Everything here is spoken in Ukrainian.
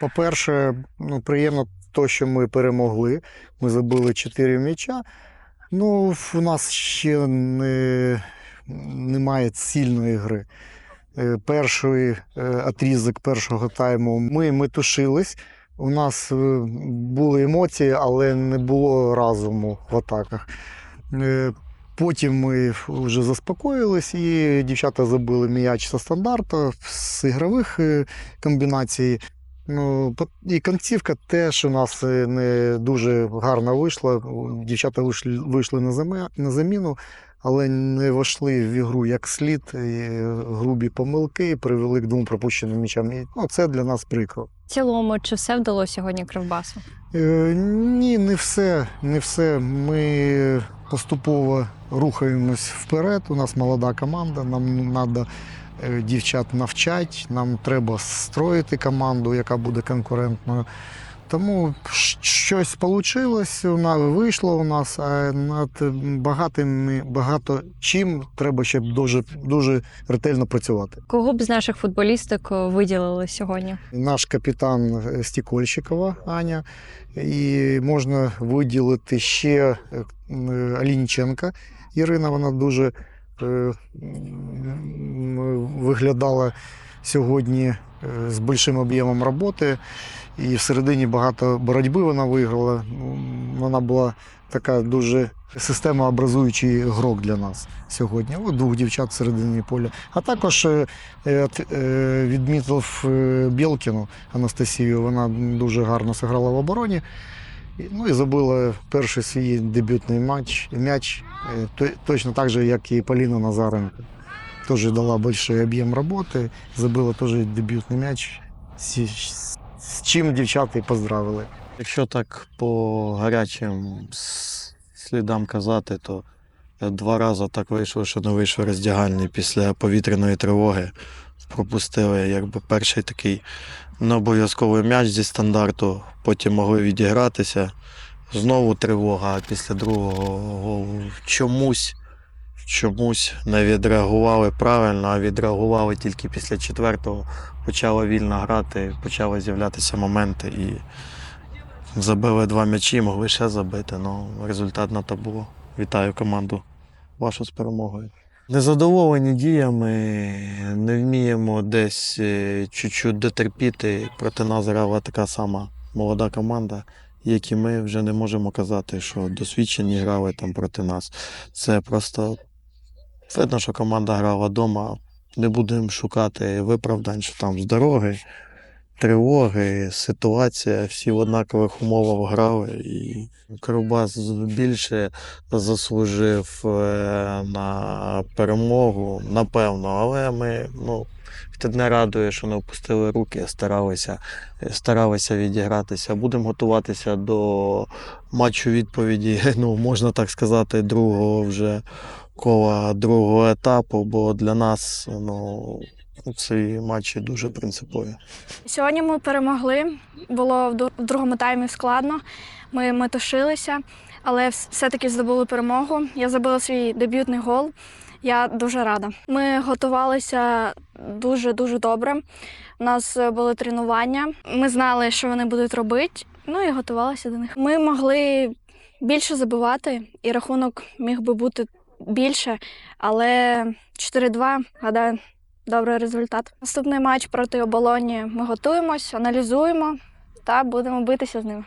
По-перше, ну, приємно то, що ми перемогли. Ми забили 4 м'яча. Ну, у нас ще не, немає цільної гри. Е, Перший е, отрізок першого тайму ми метушились. У нас е, були емоції, але не було разуму в атаках. Потім ми вже заспокоїлись, і дівчата забили м'яч зі стандарту, з ігрових комбінацій. Ну, і кінцівка теж у нас е, не дуже гарно вийшла. Дівчата вийшли, вийшли на, заміну, але не вийшли в ігру як слід. І грубі помилки привели к двом пропущеним м'ячам. Ну, це для нас прикро. В цілому, чи все вдалося сьогодні Кривбасу? Е, Ні, не все. Не все. Ми поступово рухаємось вперед. У нас молода команда. Нам треба дівчат навчати. Нам треба строїти команду, яка буде конкурентною. Тому щось вийшло, вийшло у нас, а над багатим, багато чим треба ще дуже, дуже ретельно працювати. Кого б з наших футболісток е, виділили сьогодні? наш капітан е, Стікольщикова Аня, і можна виділити ще е, м, Алінченка Ірина. Вона дуже е, виглядала сьогодні е, з большим об'ємом роботи. І всередині багато боротьби вона виграла. Вона була така дуже системообразуючий грок для нас сьогодні. От двох дівчат всередині поля. А також е, е, відмітив Білкіну Анастасію. Вона дуже гарно зіграла в обороні. Ну і забила перший свій дебютний матч, м'яч, точно так же, як і Поліна Назаренко. Теж дала великий об'єм роботи, забила теж дебютний м'яч. З, з чим дівчата і поздравили. Якщо так по гарячим слідам казати, то два рази так вийшло, що не вийшов роздягальний після повітряної тривоги. Пропустили якби перший такий необов'язковий м'яч зі стандарту, потім могли відігратися. Знову тривога, після другого голу чомусь, чомусь не відреагували правильно, а відреагували тільки після четвертого. Почала вільно грати, почали з'являтися моменти і Забили два м'ячі, могли ще забити, але результат на то було. Вітаю команду вашу з перемогою. Незадоволені діями, не вміємо десь е, чуть-чуть дотерпіти. Проти нас грала така сама молода команда, як і ми вже не можемо казати, що досвідчені грали там проти нас. Це просто видно, що команда грала вдома. Не будемо шукати виправдань, що там з дороги тривоги, ситуація, всі в однакових умовах грали. І Кривбас більше заслужив е, на перемогу, напевно, але ми, ну, не радує, що не опустили руки, старалися, старалися відігратися. Будемо готуватися до матчу відповіді, ну, можна так сказати, другого вже кола другого етапу, бо для нас ну, ці матчі дуже принципові. Сьогодні ми перемогли. Було в другому таймі складно. Ми метушилися, але все-таки здобули перемогу. Я забила свій дебютний гол. Я дуже рада. Ми готувалися дуже дуже добре. У нас були тренування. Ми знали, що вони будуть робити. Ну і готувалися до них. Ми могли більше забивати, і рахунок міг би бути більше, але 4-2, гадаю, добрий результат. Наступний матч проти оболоні ми готуємось, аналізуємо та будемо битися з ними.